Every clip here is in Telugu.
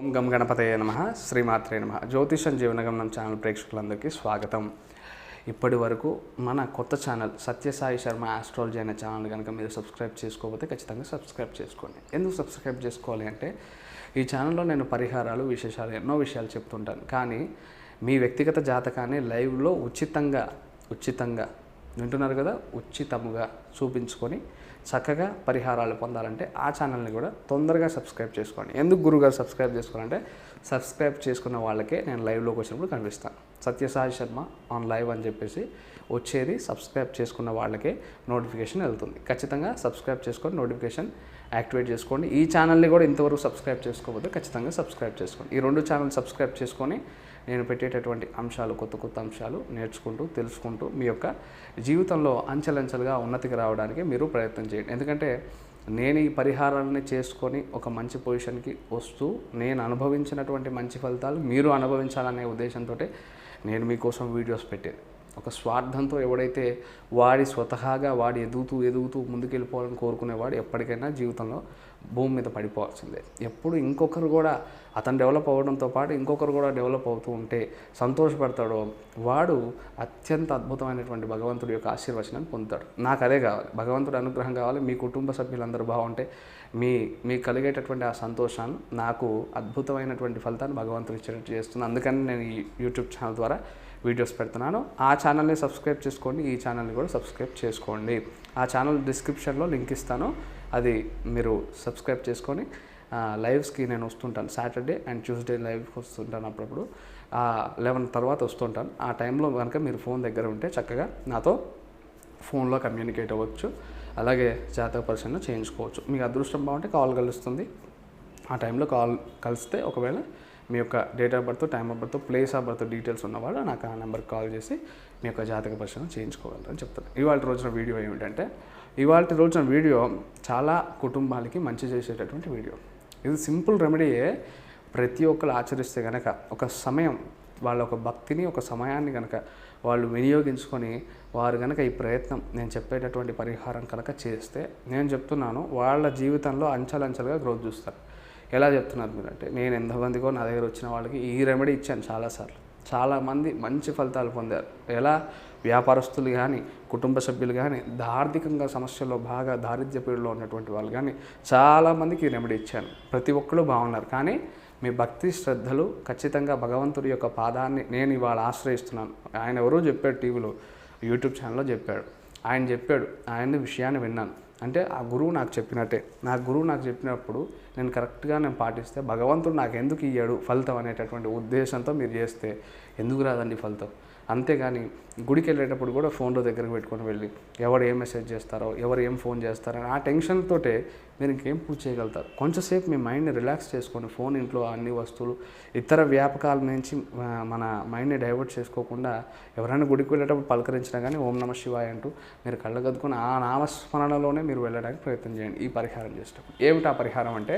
ఓం గం గణపతయ నమ. శ్రీమాత్రే నమ. జ్యోతిషం జీవనగమనం ఛానల్ ప్రేక్షకులందరికీ స్వాగతం. ఇప్పటి వరకు మన కొత్త ఛానల్ సత్యసాయి శర్మ ఆస్ట్రాలజీ అనే ఛానల్ కనుక మీరు సబ్స్క్రైబ్ చేసుకోకపోతే ఖచ్చితంగా సబ్స్క్రైబ్ చేసుకోండి. ఎందుకు సబ్స్క్రైబ్ చేసుకోవాలి అంటే ఈ ఛానల్లో నేను పరిహారాలు విశేషాలు ఎన్నో విషయాలు చెప్తుంటాను. కానీ మీ వ్యక్తిగత జాతకాన్ని లైవ్లో ఉచితంగా ఉచితంగా వింటున్నారు కదా? ఉచితముగా చూపించుకొని చక్కగా పరిహారాలు పొందాలంటే ఆ ఛానల్ని కూడా తొందరగా సబ్స్క్రైబ్ చేసుకోండి. ఎందుకు గురుగారు సబ్స్క్రైబ్ చేసుకోవాలంటే సబ్స్క్రైబ్ చేసుకున్న వాళ్ళకే నేను లైవ్లోకి వచ్చినప్పుడు కనిపిస్తాను సత్యసాయి శర్మ ఆన్ లైవ్ అని చెప్పేసి వచ్చేది సబ్స్క్రైబ్ చేసుకున్న వాళ్ళకే నోటిఫికేషన్ వెళ్తుంది. ఖచ్చితంగా సబ్స్క్రైబ్ చేసుకొని నోటిఫికేషన్ యాక్టివేట్ చేసుకోండి. ఈ ఛానల్ని కూడా ఇంతవరకు సబ్స్క్రైబ్ చేసుకోకపోతే ఖచ్చితంగా సబ్స్క్రైబ్ చేసుకోండి. ఈ రెండు ఛానల్ సబ్స్క్రైబ్ చేసుకొని నేను పెట్టేటటువంటి అంశాలు కొత్త కొత్త అంశాలు నేర్చుకుంటూ తెలుసుకుంటూ మీ యొక్క జీవితంలో అంచెలంచెలుగా ఉన్నతికి రావడానికి మీరు ప్రయత్నం చేయండి. ఎందుకంటే నేను ఈ పరిహారాలని చేసుకొని ఒక మంచి పొజిషన్కి వస్తూ నేను అనుభవించినటువంటి మంచి ఫలితాలు మీరు అనుభవించాలనే ఉద్దేశంతో నేను మీకోసం వీడియోస్ పెట్టేది. ఒక స్వార్థంతో ఎవడైతే వాడి స్వతహాగా వాడు ఎదుగుతూ ఎదుగుతూ ముందుకెళ్ళిపోవాలని కోరుకునేవాడు ఎప్పటికైనా జీవితంలో భూమి మీద పడిపోవాల్సిందే. ఎప్పుడు ఇంకొకరు కూడా అతను డెవలప్ అవ్వడంతో పాటు ఇంకొకరు కూడా డెవలప్ అవుతూ ఉంటే సంతోషపడతాడో వాడు అత్యంత అద్భుతమైనటువంటి భగవంతుడి యొక్క ఆశీర్వచనాన్ని పొందుతాడు. నాకు అదే కావాలి. భగవంతుడి అనుగ్రహం కావాలి. మీ కుటుంబ సభ్యులందరూ బాగుంటే మీ మీకు కలిగేటటువంటి ఆ సంతోషాన్ని నాకు అద్భుతమైనటువంటి ఫలితాన్ని భగవంతుడు ఇచ్చేటట్టు చేస్తుంది. అందుకని నేను ఈ యూట్యూబ్ ఛానల్ ద్వారా వీడియోస్ పెడుతున్నాను. ఆ ఛానల్ని సబ్స్క్రైబ్ చేసుకోండి. ఈ ఛానల్ని కూడా సబ్స్క్రైబ్ చేసుకోండి. ఆ ఛానల్ డిస్క్రిప్షన్లో లింక్ ఇస్తాను. అది మీరు సబ్స్క్రైబ్ చేసుకొని లైవ్స్కి నేను వస్తుంటాను. సాటర్డే అండ్ ట్యూస్డే లైవ్కి వస్తుంటాను అప్పుడప్పుడు. లెవెన్ తర్వాత వస్తుంటాను. ఆ టైంలో కనుక మీరు ఫోన్ దగ్గర ఉంటే చక్కగా నాతో ఫోన్లో కమ్యూనికేట్ అవ్వచ్చు. అలాగే జాతక పరిశీలన చేయించుకోవచ్చు. మీకు అదృష్టం బాగుంటే కాల్ కలుస్తుంది. ఆ టైంలో కాల్ కలిస్తే ఒకవేళ మీ యొక్క date of birth time of birth place of birth details ఉన్నవాళ్ళు నాకు ఆ నెంబర్కి కాల్ చేసి మీ యొక్క జాతక పరిశీలన చేయించుకోగలరని చెప్తాను ఇవాళ రోజున వీడియో ఏమిటంటే ఇవాళ రోజున వీడియో చాలా కుటుంబాలకి మంచి చేసేటటువంటి వీడియో. ఇది సింపుల్ రెమెడీయే. ప్రతి ఒక్కరు ఆచరిస్తే కనుక ఒక సమయం వాళ్ళ ఒక భక్తిని ఒక సమయాన్ని కనుక వాళ్ళు వినియోగించుకొని వారు కనుక ఈ ప్రయత్నం నేను చెప్పేటటువంటి పరిహారం కనుక చేస్తే నేను చెప్తున్నాను వాళ్ళ జీవితంలో అంచెలంచెలుగా గ్రోత్ చూస్తారు. ఎలా చెప్తున్నారు మీరు అంటే నేను ఎంతమందికో నా దగ్గర వచ్చిన వాళ్ళకి ఈ రెమెడీ ఇచ్చాను చాలాసార్లు. చాలామంది మంచి ఫలితాలు పొందారు. ఎలా? వ్యాపారస్తులు కానీ కుటుంబ సభ్యులు కానీ ఆర్థికంగా సమస్యల్లో బాగా దారిద్ర్య పీడలో ఉన్నటువంటి వాళ్ళు కానీ చాలామందికి ఈ రెమెడీ ఇచ్చాను. ప్రతి ఒక్కరు బాగున్నారు. కానీ మీ భక్తి శ్రద్ధలు ఖచ్చితంగా భగవంతుడి యొక్క పాదాన్ని నేను ఇవాళ ఆశ్రయిస్తున్నాను. ఆయన ఎవరో చెప్పాడు టీవీలో యూట్యూబ్ ఛానల్లో చెప్పాడు. ఆయన చెప్పాడు ఆయన విషయాన్ని విన్నాను. అంటే ఆ గురువు నాకు చెప్పినట్టే. నా గురువు నాకు చెప్పినప్పుడు నేను కరెక్ట్గా నేను పాటిస్తే భగవంతుడు నాకు ఎందుకు ఇయ్యాడు ఫలితం అనేటటువంటి ఉద్దేశంతో మీరు చేస్తే ఎందుకు రాదండి ఫలితం? అంతేగాని గుడికి వెళ్ళేటప్పుడు కూడా ఫోన్లో దగ్గరకు పెట్టుకొని వెళ్ళి ఎవరు ఏం మెసేజ్ చేస్తారో ఎవరు ఏం ఫోన్ చేస్తారో ఆ టెన్షన్తోటే మీరు ఇంకేం పూజ చేయగలుగుతారు. కొంచెంసేపు మీ మైండ్ని రిలాక్స్ చేసుకొని ఫోన్ ఇంట్లో అన్ని వస్తువులు ఇతర వ్యాపకాల నుంచి మన మైండ్ని డైవర్ట్ చేసుకోకుండా ఎవరైనా గుడికి వెళ్ళేటప్పుడు పలకరించినా కానీ ఓం నమ శివాయ అంటూ మీరు కళ్ళగద్దుకొని ఆ నామస్మరణలోనే మీరు వెళ్ళడానికి ప్రయత్నం చేయండి. ఈ పరిహారం చేసేటప్పుడు. ఏమిటి ఆ పరిహారం అంటే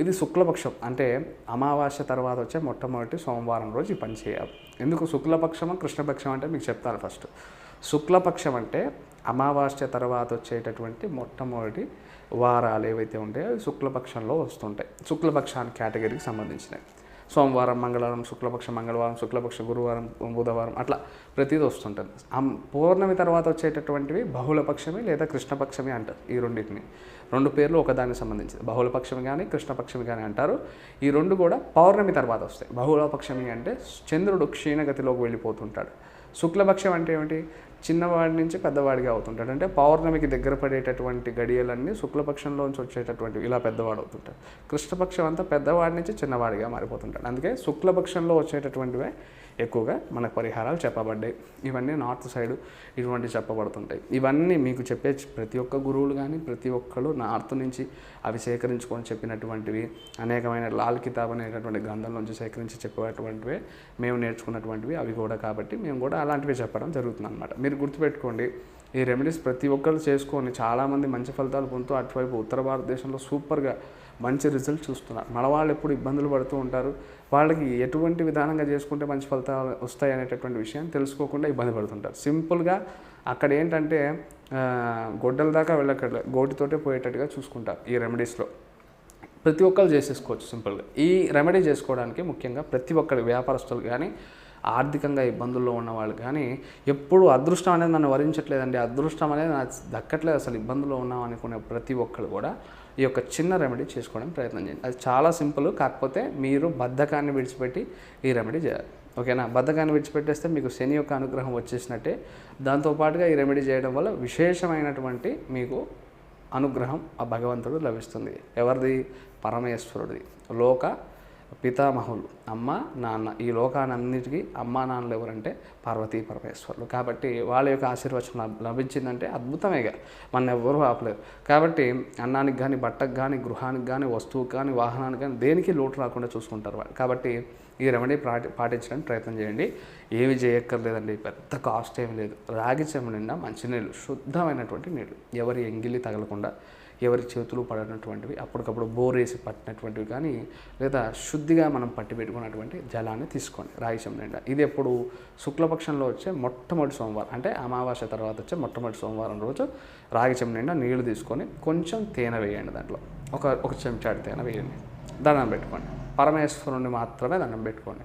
ఇది శుక్లపక్షం. అంటే అమావాస్య తర్వాత వచ్చే మొట్టమొదటి సోమవారం రోజు ఈ పని చేయాలి. ఎందుకు శుక్లపక్షమా కృష్ణపక్షం అంటే మీకు చెప్తాను ఫస్ట్. శుక్లపక్షం అంటే అమావాస్య తర్వాత వచ్చేటటువంటి మొట్టమొదటి వారాలు ఏవైతే ఉంటాయో అవి శుక్లపక్షంలో వస్తుంటాయి. శుక్లపక్షానికి కేటగిరీకి సంబంధించినవి. సోమవారం మంగళవారం శుక్లపక్ష మంగళవారం శుక్లపక్ష గురువారం బుధవారం అట్లా ప్రతిదీ వస్తుంటుంది. ఆ పౌర్ణమి తర్వాత వచ్చేటటువంటివి బహుళపక్షమి లేదా కృష్ణపక్షమి అంటారు ఈ రెండింటిని. రెండు పేర్లు ఒకదానికి సంబంధించింది. బహుళపక్షమి కానీ కృష్ణపక్షమి కానీ అంటారు. ఈ రెండు కూడా పౌర్ణమి తర్వాత వస్తాయి. బహుళపక్షమి అంటే చంద్రుడు క్షీణగతిలోకి వెళ్ళిపోతుంటాడు. శుక్లపక్షం అంటే ఏమిటి? చిన్నవాడి నుంచి పెద్దవాడిగా అవుతుంటాడు. అంటే పౌర్ణమికి దగ్గర పడేటటువంటి గడియలన్నీ శుక్లపక్షంలోంచి వచ్చేటటువంటి ఇలా పెద్దవాడు అవుతుంటాడు. కృష్ణపక్షం అంతా పెద్దవాడి నుంచి చిన్నవాడిగా మారిపోతుంటాడు. అందుకే శుక్లపక్షంలో వచ్చేటటువంటివే ఎక్కువగా మనకు పరిహారాలు చెప్పబడ్డాయి. ఇవన్నీ నార్త్ సైడ్ ఇటువంటి చెప్పబడుతుంటాయి. ఇవన్నీ మీకు చెప్పే ప్రతి ఒక్క గురువులు కానీ ప్రతి ఒక్కరు నార్త్ నుంచి అవి సేకరించుకొని చెప్పినటువంటివి అనేకమైన లాల్ కితాబ్ అనేటటువంటి గ్రంథం నుంచి సేకరించి చెప్పేటువంటివే మేము నేర్చుకున్నటువంటివి అవి కూడా కాబట్టి మేము కూడా అలాంటివి చెప్పడం జరుగుతుంది అనమాట మీరు గుర్తుపెట్టుకోండి ఈ రెమెడీస్ ప్రతి ఒక్కరు చేసుకొని చాలామంది మంచి ఫలితాలు పొందుతూ అటువైపు ఉత్తర భారతదేశంలో సూపర్గా మంచి రిజల్ట్ చూస్తున్నారు. మన వాళ్ళు ఎప్పుడు ఇబ్బందులు పడుతూ ఉంటారు. వాళ్ళకి ఎటువంటి విధానంగా చేసుకుంటే మంచి ఫలితాలు వస్తాయి అనేటటువంటి విషయాన్ని తెలుసుకోకుండా ఇబ్బంది పడుతుంటారు. సింపుల్గా అక్కడ ఏంటంటే గొడ్డల దాకా వెళ్ళక్కడ గోటితోటే పోయేటట్టుగా చూసుకుంటారు ఈ రెమెడీస్లో ప్రతి ఒక్కరు చేసేసుకోవచ్చు సింపుల్గా. ఈ రెమెడీ చేసుకోవడానికి ముఖ్యంగా ప్రతి ఒక్కరి వ్యాపారస్తులు కానీ ఆర్థికంగా ఇబ్బందుల్లో ఉన్న వాళ్ళు. కానీ ఎప్పుడు అదృష్టం అనేది నన్ను వరించట్లేదండి. అదృష్టం అనేది నాకు దక్కట్లేదు అసలు ఇబ్బందుల్లో ఉన్నాం అనుకునే ప్రతి ఒక్కరు కూడా ఈ యొక్క చిన్న రెమెడీ చేసుకోవడానికి ప్రయత్నం చేయండి. అది చాలా సింపుల్ కాకపోతే మీరు బద్ధకాన్ని విడిచిపెట్టి ఈ రెమెడీ చేయాలి. ఓకేనా? బద్ధకాన్ని విడిచిపెట్టేస్తే మీకు శని యొక్క అనుగ్రహం వచ్చేసినట్టే. దాంతోపాటుగా ఈ రెమెడీ చేయడం వల్ల విశేషమైనటువంటి మీకు అనుగ్రహం ఆ భగవంతుడు లభిస్తుంది. ఎవరిది? పరమేశ్వరుడిది. లోక పితామహులు అమ్మ నాన్న. ఈ లోకానన్నిటికీ అమ్మ నాన్నలు ఎవరంటే పార్వతీ పరమేశ్వరులు. కాబట్టి వాళ్ళ యొక్క ఆశీర్వచనం లభించిందంటే అద్భుతమేగా. మన ఎవ్వరూ ఆపలేరు. కాబట్టి అన్నానికి కానీ బట్టకు కానీ గృహానికి కానీ వస్తువుకి కానీ వాహనానికి కానీ దేనికి లోటు రాకుండా చూసుకుంటారు వాళ్ళు. కాబట్టి ఈ రెమెడీ పాటి పాటించడానికి ప్రయత్నం చేయండి. ఏమి చేయక్కర్లేదండి. పెద్ద కాస్ట్ ఏమి లేదు. రాగి చెంబు నిండా మంచినీళ్ళు శుద్ధమైనటువంటి నీళ్ళు. ఎవరి ఎంగిలి తగలకుండా ఎవరి చేతులు పడినటువంటివి అప్పటికప్పుడు బోర్ వేసి పట్టినటువంటివి కానీ లేదా శుద్ధిగా మనం పట్టి పెట్టుకున్నటువంటి జలాన్ని తీసుకోండి రాగి నిండా. ఇది ఎప్పుడు శుక్లపక్షంలో వచ్చే మొట్టమొదటి సోమవారం అంటే అమావాస్య తర్వాత వచ్చే మొట్టమొదటి సోమవారం రోజు రాగిచం నిండా నీళ్ళు తీసుకొని కొంచెం తేనె వేయండి దాంట్లో. ఒక ఒక చెంచాడు తేనె వేయండి. దండం పెట్టుకోండి. పరమేశ్వరుని మాత్రమే దండం పెట్టుకోండి.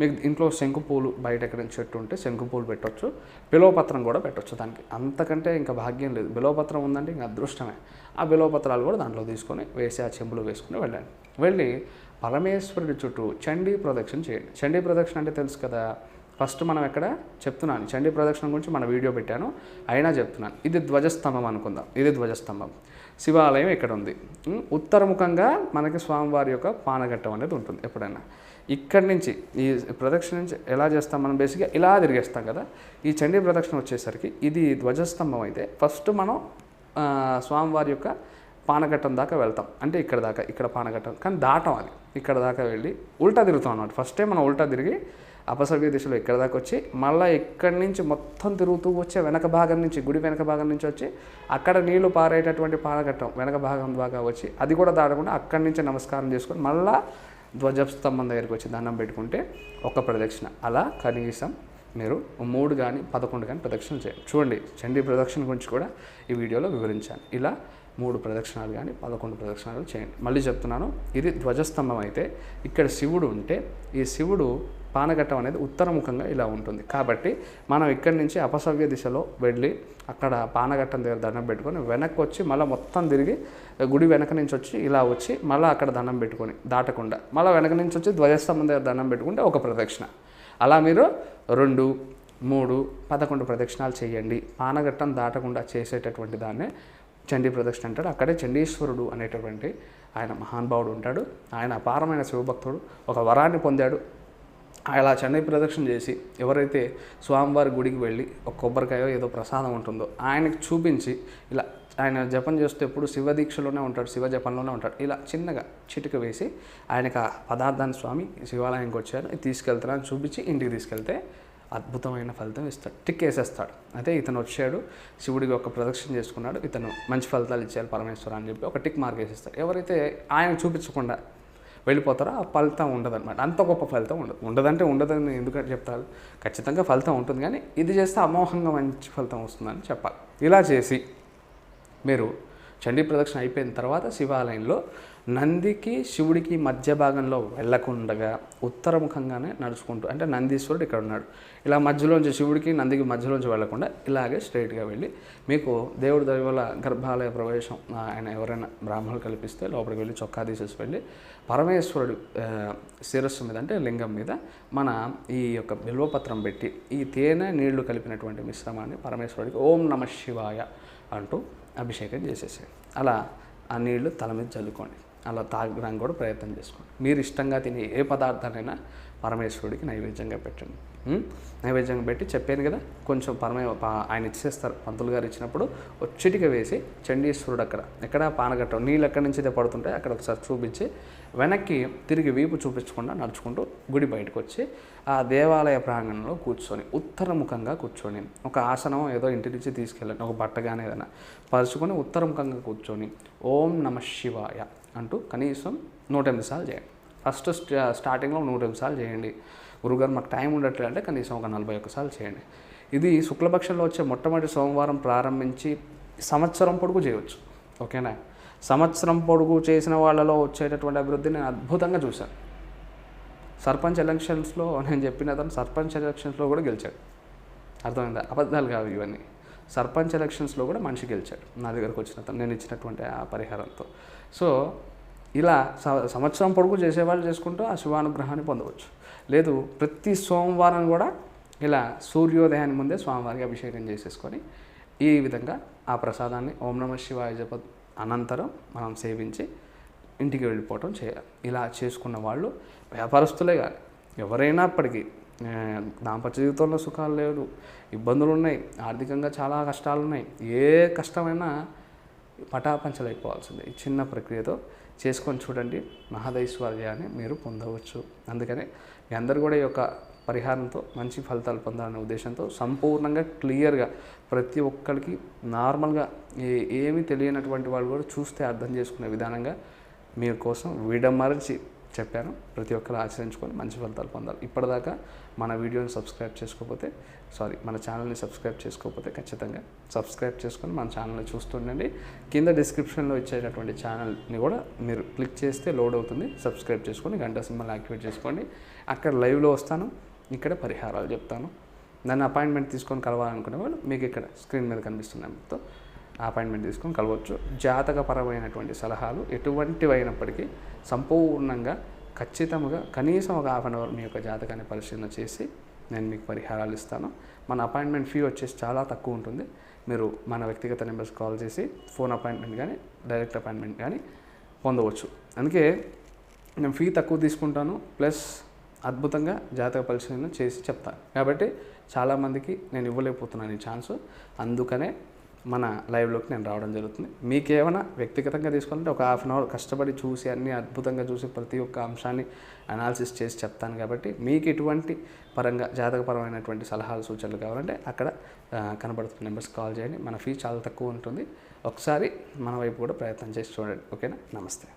మీకు ఇంట్లో శంకు పూలు బయట ఎక్కడైనా చెట్టు ఉంటే శంకు పూలు పెట్టొచ్చు బిలోపత్రం కూడా పెట్టొచ్చు దానికి. అంతకంటే ఇంకా భాగ్యం లేదు. బిలోపత్రం ఉందంటే ఇంకా అదృష్టమే. ఆ బిలోపత్రాలు కూడా దాంట్లో తీసుకొని వేసి ఆ చెంబులో వేసుకుని వెళ్ళండి వెళ్ళి పరమేశ్వరుడి చుట్టూ చండీ ప్రదక్షిణ చేయండి. చండీ ప్రదక్షిణ అంటే తెలుసు కదా? ఫస్ట్ మనం ఎక్కడ? చెప్తున్నాను. చండీ ప్రదక్షిణ గురించి మన వీడియో పెట్టాను. అయినా చెప్తున్నాను. ఇది ధ్వజస్తంభం అనుకుందాం. ఇది ధ్వజస్తంభం. శివాలయం ఇక్కడ ఉంది. ఉత్తరముఖంగా మనకి స్వామివారి యొక్క పానఘట్టం అనేది ఉంటుంది ఎప్పుడైనా. ఇక్కడి నుంచి ఈ ప్రదక్షిణ నుంచి ఎలా చేస్తాం మనం? బేసిక్గా ఇలా తిరిగేస్తాం కదా? ఈ చండీ ప్రదక్షిణ వచ్చేసరికి ఇది ధ్వజస్తంభం అయితే ఫస్ట్ మనం స్వామివారి యొక్క పానఘట్టం దాకా వెళ్తాం. అంటే ఇక్కడ దాకా ఇక్కడ పానఘట్టం. కానీ దాటం అది. ఇక్కడ దాకా వెళ్ళి ఉల్టా తిరుగుతాం అన్నమాట. ఫస్టే మనం ఉల్టా తిరిగి అపసవ్య దిశలో ఇక్కడ దాకా వచ్చి మళ్ళీ ఇక్కడి నుంచి మొత్తం తిరుగుతూ వచ్చే వెనక భాగం నుంచి గుడి వెనక భాగం నుంచి వచ్చి అక్కడ నీళ్ళు పారేటటువంటి పానఘట్టం వెనక భాగం దాకా వచ్చి అది కూడా దాటకుండా అక్కడి నుంచి నమస్కారం చేసుకొని మళ్ళీ ధ్వజస్తంభం దగ్గరికి వచ్చి దండం పెట్టుకుంటే ఒక ప్రదక్షిణ. అలా కనీసం మీరు మూడు కానీ పదకొండు కానీ ప్రదక్షిణలు చేయండి. చూడండి చండీ ప్రదక్షిణ గురించి కూడా ఈ వీడియోలో వివరించాను. ఇలా మూడు ప్రదక్షిణాలు కానీ పదకొండు ప్రదక్షిణాలు చేయండి. మళ్ళీ చెప్తున్నాను ఇది ధ్వజస్తంభం అయితే ఇక్కడ శివుడు ఉంటే ఈ శివుడు పానఘట్టం అనేది ఉత్తరముఖంగా ఇలా ఉంటుంది. కాబట్టి మనం ఇక్కడి నుంచి అపసవ్య దిశలో వెళ్ళి అక్కడ పానఘట్టం దగ్గర దండం పెట్టుకొని వెనక్కి వచ్చి మళ్ళీ మొత్తం తిరిగి గుడి వెనక నుంచి వచ్చి ఇలా వచ్చి మళ్ళీ అక్కడ దండం పెట్టుకొని దాటకుండా మళ్ళీ వెనక నుంచి వచ్చి ధ్వజస్తంభం దగ్గర దండం పెట్టుకుంటే ఒక ప్రదక్షిణ. అలా మీరు రెండు మూడు పదకొండు ప్రదక్షిణాలు చేయండి. పానఘట్టం దాటకుండా చేసేటటువంటి దాన్నే చండీ ప్రదక్షిణ అంటాడు అక్కడే చండీశ్వరుడు అనేటటువంటి ఆయన మహానుభావుడు ఉంటాడు. ఆయన అపారమైన శివభక్తుడు. ఒక వరాన్ని పొందాడు. అలా చండీ ప్రదక్షిణ చేసి ఎవరైతే స్వామివారి గుడికి వెళ్ళి ఒక కొబ్బరికాయో ఏదో ప్రసాదం ఉంటుందో ఆయనకి చూపించి ఇలా ఆయన జపం చేస్తే ఎప్పుడు శివ దీక్షలోనే ఉంటాడు శివ జపంలోనే ఉంటాడు. ఇలా చిన్నగా చిటిక వేసి ఆయనకు ఆ పదార్థాన్ని స్వామి శివాలయంకి వచ్చారు తీసుకెళ్తారని చూపించి ఇంటికి తీసుకెళ్తే అద్భుతమైన ఫలితం ఇస్తాడు. టిక్ వేసేస్తాడు. అయితే ఇతను వచ్చాడు శివుడికి ఒక ప్రదక్షిణ చేసుకున్నాడు ఇతను మంచి ఫలితాలు ఇచ్చారు పరమేశ్వర అని చెప్పి ఒక టిక్ మార్క్ వేసేస్తాడు. ఎవరైతే ఆయన చూపించకుండా వెళ్ళిపోతారో ఆ ఫలితం ఉండదన్నమాట. అంత గొప్ప ఫలితం ఉండదు. ఉండదంటే ఉండదని ఎందుకంటే చెప్తారు? ఖచ్చితంగా ఫలితం ఉంటుంది కానీ ఇది చేస్తే అమోహంగా మంచి ఫలితం వస్తుందని చెప్పాలి. ఇలా చేసి మీరు చండీ ప్రదక్షిణ అయిపోయిన తర్వాత శివాలయంలో నందికి శివుడికి మధ్య భాగంలో వెళ్ళకుండగా ఉత్తరముఖంగానే నడుచుకుంటూ అంటే నందీశ్వరుడు ఇక్కడ ఉన్నాడు. ఇలా మధ్యలోంచి శివుడికి నందికి మధ్యలోంచి వెళ్ళకుండా ఇలాగే స్ట్రైట్గా వెళ్ళి మీకు దేవుడి దైవల గర్భాలయ ప్రవేశం ఆయన ఎవరైనా బ్రాహ్మణులు కల్పిస్తే లోపలికి వెళ్ళి చొక్కా తీసేసి వెళ్ళి పరమేశ్వరుడు శిరస్సు మీద అంటే లింగం మీద మన ఈ యొక్క బిల్వపత్రం పెట్టి ఈ తేనె నీళ్ళు కలిపినటువంటి మిశ్రమాన్ని పరమేశ్వరుడికి ఓం నమ శివాయ అంటూ అభిషేకం చేసేసాడు అలా ఆ నీళ్ళు తల మీద చల్లుకోండి. అలా తాగడానికి కూడా ప్రయత్నం చేసుకోండి. మీరు ఇష్టంగా తినే ఏ పదార్థాలైనా పరమేశ్వరుడికి నైవేద్యంగా పెట్టండి. నైవేద్యంగా పెట్టి చెప్పాను కదా కొంచెం పరమే ఆయన ఇచ్చేస్తారు. పంతులు గారు ఇచ్చినప్పుడు ఒక చిటిక వేసి చండీశ్వరుడు అక్కడ ఎక్కడ పానగట్టం నీళ్ళు ఎక్కడి నుంచి అయితే పడుతుంటే అక్కడ ఒకసారి చూపించి వెనక్కి తిరిగి వీపు చూపించకుండా నడుచుకుంటూ గుడి బయటకు వచ్చి ఆ దేవాలయ ప్రాంగణంలో కూర్చొని ఉత్తరముఖంగా కూర్చొని ఒక ఆసనం ఏదో ఇంటి నుంచి తీసుకెళ్ళండి ఒక బట్ట కానీ ఏదైనా పరుచుకొని ఉత్తరముఖంగా కూర్చొని ఓం నమ శివాయ. అంటూ కనీసం నూట ఎనిమిది సార్లు చేయండి. ఫస్ట్ స్టార్టింగ్లో నూట ఎనిమిది సార్లు చేయండి. గురుగారు మాకు టైం ఉండట్లేదు అంటే కనీసం ఒక నలభై ఒక్క సార్లు చేయండి. ఇది శుక్లపక్షంలో వచ్చే మొట్టమొదటి సోమవారం ప్రారంభించి సంవత్సరం పొడుగు చేయవచ్చు ఓకేనా? సంవత్సరం పొడుగు చేసిన వాళ్ళలో వచ్చేటటువంటి అభివృద్ధి నేను అద్భుతంగా చూశాను. సర్పంచ్ ఎలక్షన్స్లో నేను చెప్పిన అతను సర్పంచ్ ఎలక్షన్స్లో కూడా గెలిచాడు. అర్థమైందా? అబద్ధాలు కావు ఇవన్నీ. సర్పంచ్ ఎలక్షన్స్లో కూడా మనిషి గెలిచాడు. నా దగ్గరకు వచ్చిన నేను ఇచ్చినటువంటి ఆ పరిహారంతో. సో ఇలా సంవత్సరం పొడుగు చేసేవాళ్ళు చేసుకుంటూ ఆ శివానుగ్రహాన్ని పొందవచ్చు. లేదు ప్రతి సోమవారం కూడా ఇలా సూర్యోదయాన్ని ముందే స్వామివారికి అభిషేకం చేసేసుకొని ఈ విధంగా ఆ ప్రసాదాన్ని ఓం నమ శివాయ జప అనంతరం మనం సేవించి ఇంటికి వెళ్ళిపోవటం చేయాలి. ఇలా చేసుకున్న వాళ్ళు వ్యాపారస్తులే కానీ ఎవరైనప్పటికీ అప్పటికీ దాంపత్య జీవితంలో సుఖాలు లేవు ఇబ్బందులు ఉన్నాయి ఆర్థికంగా చాలా కష్టాలు ఉన్నాయి ఏ కష్టమైనా పటాపంచలైపోవాల్సిందే. ఈ చిన్న ప్రక్రియతో చేసుకొని చూడండి మహదైశ్వర్యాన్ని మీరు పొందవచ్చు. అందుకని మీ అందరు కూడా ఈ యొక్క పరిహారంతో మంచి ఫలితాలు పొందాలనే ఉద్దేశంతో సంపూర్ణంగా క్లియర్గా ప్రతి ఒక్కరికి నార్మల్గా ఏ ఏమీ తెలియనటువంటి వాళ్ళు కూడా చూస్తే అర్థం చేసుకునే విధానంగా మీకోసం విడమరచి చెప్పాను. ప్రతి ఒక్కరు ఆచరించుకొని మంచి ఫలితాలు పొందాలి. ఇప్పటిదాకా మన వీడియోని సబ్స్క్రైబ్ చేసుకోకపోతే సారీ మన ఛానల్ని సబ్స్క్రైబ్ చేసుకోకపోతే ఖచ్చితంగా సబ్స్క్రైబ్ చేసుకొని మన ఛానల్ని చూస్తుండండి కింద డిస్క్రిప్షన్లో ఇచ్చేటటువంటి ఛానల్ని కూడా మీరు క్లిక్ చేస్తే లోడ్ అవుతుంది. సబ్స్క్రైబ్ చేసుకొని గంట సింబల్ యాక్టివేట్ చేసుకోండి. అక్కడ లైవ్లో వస్తాను. ఇక్కడ పరిహారాలు చెప్తాను. నన్ను అపాయింట్మెంట్ తీసుకొని కలవాలనుకునే వాళ్ళు మీకు ఇక్కడ స్క్రీన్ మీద కనిపిస్తున్న నెంబర్తో అపాయింట్మెంట్ తీసుకొని కలవచ్చు. జాతకపరమైనటువంటి సలహాలు ఎటువంటివి అయినప్పటికీ సంపూర్ణంగా ఖచ్చితంగా కనీసం ఒక హాఫ్ అన్ అవర్ మీ యొక్క జాతకాన్ని పరిశీలన చేసి నేను మీకు పరిహారాలు ఇస్తాను. మన అపాయింట్మెంట్ ఫీ వచ్చేసి చాలా తక్కువ ఉంటుంది. మీరు మన వ్యక్తిగత నెంబర్స్ కాల్ చేసి ఫోన్ అపాయింట్మెంట్ కానీ డైరెక్ట్ అపాయింట్మెంట్ కానీ పొందవచ్చు. అందుకే నేను ఫీ తక్కువ తీసుకుంటాను. ప్లస్ అద్భుతంగా జాతక పరిశీలన చేసి చెప్తాను. కాబట్టి చాలామందికి నేను ఇవ్వలేకపోతున్నాను ఈ ఛాన్స్. అందుకనే మన లైవ్లోకి నేను రావడం జరుగుతుంది. మీకు ఏమైనా వ్యక్తిగతంగా తీసుకోవాలంటే ఒక హాఫ్ అన్ అవర్ కష్టపడి చూసి అన్ని అద్భుతంగా చూసి ప్రతి ఒక్క అంశాన్ని అనాలిసిస్ చేసి చెప్తాను కాబట్టి మీకు ఎటువంటి పరంగా జాతకపరమైనటువంటి సలహాలు సూచనలు కావాలంటే అక్కడ కనబడుతున్న నెంబర్స్ కాల్ చేయండి. మన ఫీ చాలా తక్కువ ఉంటుంది. ఒకసారి మన వైపు కూడా ప్రయత్నం చేసి చూడండి. ఓకేనా? నమస్తే.